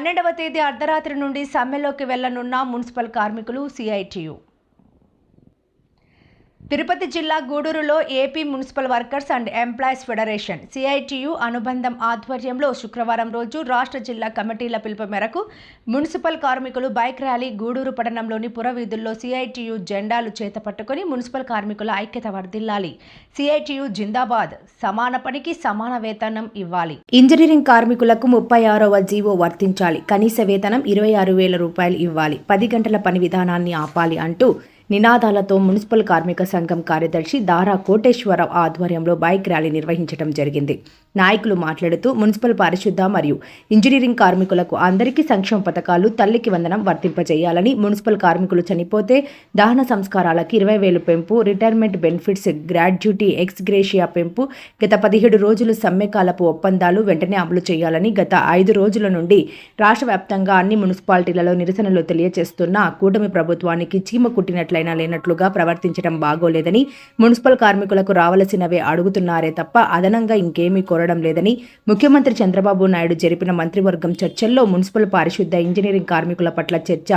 పన్నెండవ తేదీ అర్ధరాత్రి నుండి సమ్మెలోకి వెళ్ళనున్న మున్సిపల్ కార్మికులు సిఐటియు తిరుపతి జిల్లా గూడూరులో AP municipal workers and employees federation CITU అనుబంధం ఆధ్వర్యంలో శుక్రవారం రోజు రాష్ట్ర జిల్లా కమిటీల పిలుపు మేరకు మున్సిపల్ కార్మికులు బైక్ ర్యాలీ గూడూరు పట్టణంలోని పురవీధుల్లో సిఐటియు జెండాలు చేతపట్టుకుని మున్సిపల్ కార్మికుల ఐక్యత వర్ధిల్లాలి. సిఐటియు జిందాబాద్ సమాన పనికి సమాన వేతనం ఇవ్వాలి. ఇంజనీరింగ్ కార్మికులకు ముప్పై ఆరవ జీవో వర్తించాలి. కనీస వేతనం ఇరవై ఆరు వేల రూపాయలు ఇవ్వాలి. పది గంటల పని విధానాన్ని ఆపాలి అంటూ నినాదాలతో మున్సిపల్ కార్మిక సంఘం కార్యదర్శి దారా కోటేశ్వరరావు ఆధ్వర్యంలో బైక్ ర్యాలీ నిర్వహించడం జరిగింది. నాయకులు మాట్లాడుతూ మున్సిపల్ పారిశుద్ధ మరియు ఇంజనీరింగ్ కార్మికులకు అందరికీ సంక్షేమ పథకాలు తల్లికి వందనం వర్తింపజేయాలని మున్సిపల్ కార్మికులు చనిపోతే దహన సంస్కారాలకు ఇరవై వేలు పెంపు retirement benefits gratuity ex gratia పెంపు గత పదిహేడు రోజులు సమ్మెకాలపు ఒప్పందాలు వెంటనే అమలు చేయాలని గత ఐదు రోజుల నుండి రాష్ట్ర వ్యాప్తంగా అన్ని మున్సిపాలిటీలలో నిరసనలు తెలియజేస్తున్న కూటమి ప్రభుత్వానికి చీమ కుట్టినట్లయినా లేనట్లుగా ప్రవర్తించడం బాగోలేదని మున్సిపల్ కార్మికులకు రావలసినవే అడుగుతున్నారే తప్ప అదనంగా ఇంకేమీ కోరడం లేదని ముఖ్యమంత్రి చంద్రబాబు నాయుడు జరిపిన మంత్రివర్గం చర్చల్లో మున్సిపల్ పారిశుద్ధ ఇంజనీరింగ్ కార్మికుల పట్ల చర్చ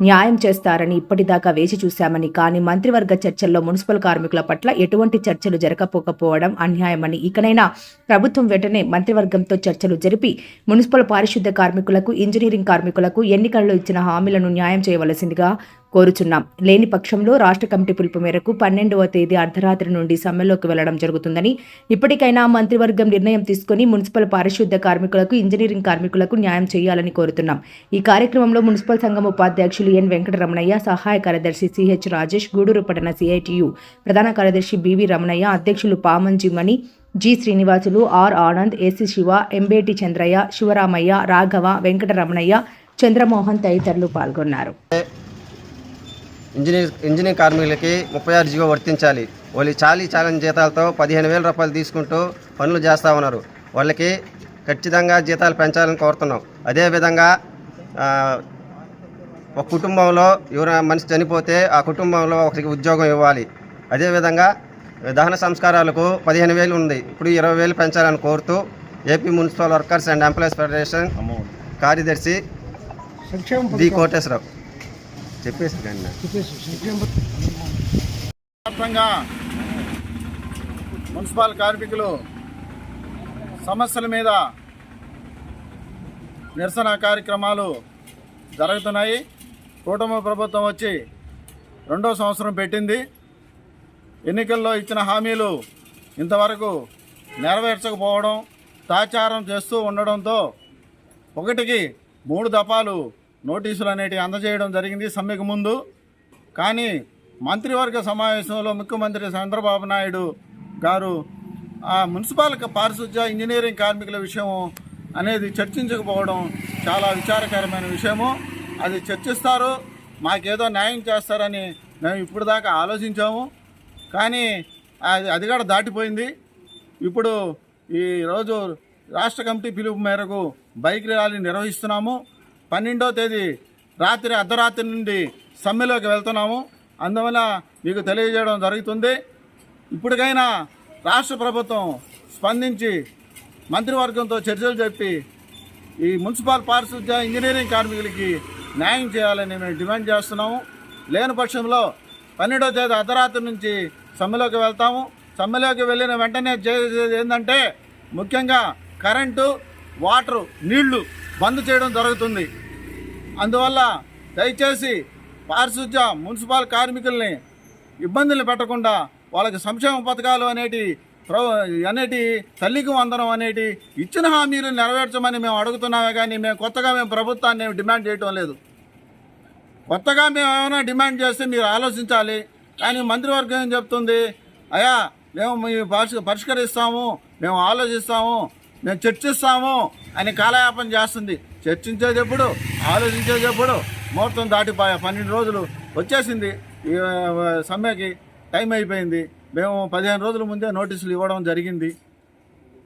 న్యాయం చేస్తారని ఇప్పటిదాకా వేచి చూశామని కానీ మంత్రివర్గ చర్చల్లో మున్సిపల్ కార్మికుల పట్ల ఎటువంటి చర్చలు జరగకపోకపోవడం అన్యాయమని ఇకనైనా ప్రభుత్వం వెంటనే మంత్రివర్గంతో చర్చలు జరిపి మున్సిపల్ పారిశుద్ధ కార్మికులకు ఇంజనీరింగ్ కార్మికులకు ఎన్నికల్లో ఇచ్చిన హామీలను న్యాయం చేయవలసిందిగా కోరుచున్నాం. లేని పక్షంలో రాష్ట్ర కమిటీ పిలుపు మేరకు పన్నెండవ తేదీ అర్ధరాత్రి నుండి సమ్మెలోకి వెళ్ళడం జరుగుతుందని ఇప్పటికైనా మంత్రివర్గం నిర్ణయం తీసుకుని మున్సిపల్ పారిశుద్ధ కార్మికులకు ఇంజనీరింగ్ కార్మికులకు న్యాయం చేయాలని కోరుతున్నాం. ఈ కార్యక్రమంలో మున్సిపల్ సంఘం ఉపాధ్యక్షులు ఎన్ వెంకటరమణయ్య సహాయ కార్యదర్శి సిహెచ్ రాజేష్ గూడూరు పట్టణ సిఐటియు ప్రధాన కార్యదర్శి బివి రమణయ్య అధ్యక్షులు Pamanji Mani G Srinivasulu R Anand AC Siva Embeti Chandraiah Sivaramaiah Raghava Venkataramanaiah Chandramohan తదితరులు పాల్గొన్నారు. ఇంజనీర్ ఇంజనీర్ కార్మికులకి ముప్పై ఆరు జీవో వర్తించాలి. వాళ్ళు చాలీ చాలని జీతాలతో పదిహేను వేల రూపాయలు తీసుకుంటూ పనులు చేస్తూ ఉన్నారు. వాళ్ళకి ఖచ్చితంగా జీతాలు పెంచాలని కోరుతున్నాం. అదేవిధంగా ఒక కుటుంబంలో ఎవరైనా మనిషి చనిపోతే ఆ కుటుంబంలో ఒకరికి ఉద్యోగం ఇవ్వాలి. అదేవిధంగా దహన సంస్కారాలకు పదిహేను వేలు ఉంది. ఇప్పుడు ఇరవై వేలు పెంచాలని కోరుతూ AP municipal workers and employees federation కార్యదర్శి డి కోటేశ్వరరావు. చెప్పేసి. వ్యాప్తంగా మున్సిపల్ కార్మికులు సమస్యల మీద నిరసన కార్యక్రమాలు జరుగుతున్నాయి. కూటమి ప్రభుత్వం వచ్చి రెండో సంవత్సరం పెట్టింది. ఎన్నికల్లో ఇచ్చిన హామీలు ఇంతవరకు నెరవేర్చకపోవడం తాచారం చేస్తూ ఉండడంతో ఒకటికి మూడు దఫాలు నోటీసులు అనేటివి అందజేయడం జరిగింది సమ్మెకు ముందు. కానీ మంత్రివర్గ సమావేశంలో ముఖ్యమంత్రి చంద్రబాబు నాయుడు గారు ఆ మున్సిపల్ పారిశుధ్య ఇంజనీరింగ్ కార్మికుల విషయం అనేది చర్చించకపోవడం చాలా విచారకరమైన విషయము. అది చర్చిస్తారు మాకేదో న్యాయం చేస్తారని మేము ఇప్పుడు దాకా ఆలోచించాము. కానీ అది అది కూడా దాటిపోయింది. ఇప్పుడు ఈ రోజు రాష్ట్ర కమిటీ పిలుపు మేరకు బైక్ ర్యాలీ నిర్వహిస్తున్నాము. పన్నెండో తేదీ రాత్రి అర్ధరాత్రి నుండి సమ్మెలోకి వెళ్తున్నాము. అందువల్ల మీకు తెలియజేయడం జరుగుతుంది. ఇప్పటికైనా రాష్ట్ర ప్రభుత్వం స్పందించి మంత్రివర్గంతో చర్చలు చెప్పి ఈ మున్సిపల్ పారిశుద్ధ్య ఇంజనీరింగ్ కార్మికులకి న్యాయం చేయాలని మేము డిమాండ్ చేస్తున్నాము. లేని పక్షంలో పన్నెండో తేదీ అర్ధరాత్రి నుంచి సమ్మెలోకి వెళ్తాము. సమ్మెలోకి వెళ్ళిన వెంటనే చేసేది ఏంటంటే ముఖ్యంగా కరెంటు వాటరు నీళ్ళు బంద్ చేయడం జరుగుతుంది. అందువల్ల దయచేసి పారిశుద్ధ్య మున్సిపల్ కార్మికుల్ని ఇబ్బందులు పెట్టకుండా వాళ్ళకి సంక్షేమ పథకాలు అనేటి ప్ర అనేటి తల్లికి వందనం అనేటి ఇచ్చిన హామీలు నెరవేర్చమని మేము అడుగుతున్నామే కానీ మేము కొత్తగా మేము ప్రభుత్వాన్ని డిమాండ్ చేయటం లేదు. కొత్తగా మేము ఏమైనా డిమాండ్ చేస్తే మీరు ఆలోచించాలి. కానీ మంత్రివర్గం ఏం చెప్తుంది? అయ్యా మేము మీ పరిష్క పరిష్కరిస్తాము మేము ఆలోచిస్తాము మేము చర్చిస్తాము అని కాలయాపన చేస్తుంది. చర్చించేటప్పుడు ఆలోచించేటప్పుడు ముహూర్తం దాటిపోయా. పన్నెండు రోజులు వచ్చేసింది. ఈ సమ్మెకి టైం అయిపోయింది. మేము పదిహేను రోజుల ముందే నోటీసులు ఇవ్వడం జరిగింది.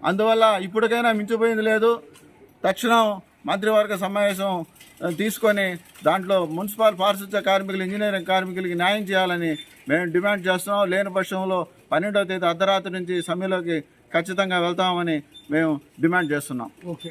అందువల్ల ఇప్పటికైనా మించిపోయింది లేదు. తక్షణం మంత్రివర్గ సమావేశం తీసుకొని దాంట్లో మున్సిపల్ పారిశుద్ధ్య కార్మికులు ఇంజనీరింగ్ కార్మికులకి న్యాయం చేయాలని మేము డిమాండ్ చేస్తున్నాం. లేని పక్షంలో పన్నెండవ తేదీ అర్ధరాత్రి నుంచి సమ్మెలోకి ఖచ్చితంగా వెళ్తామని మేము డిమాండ్ చేస్తున్నాం. ఓకే.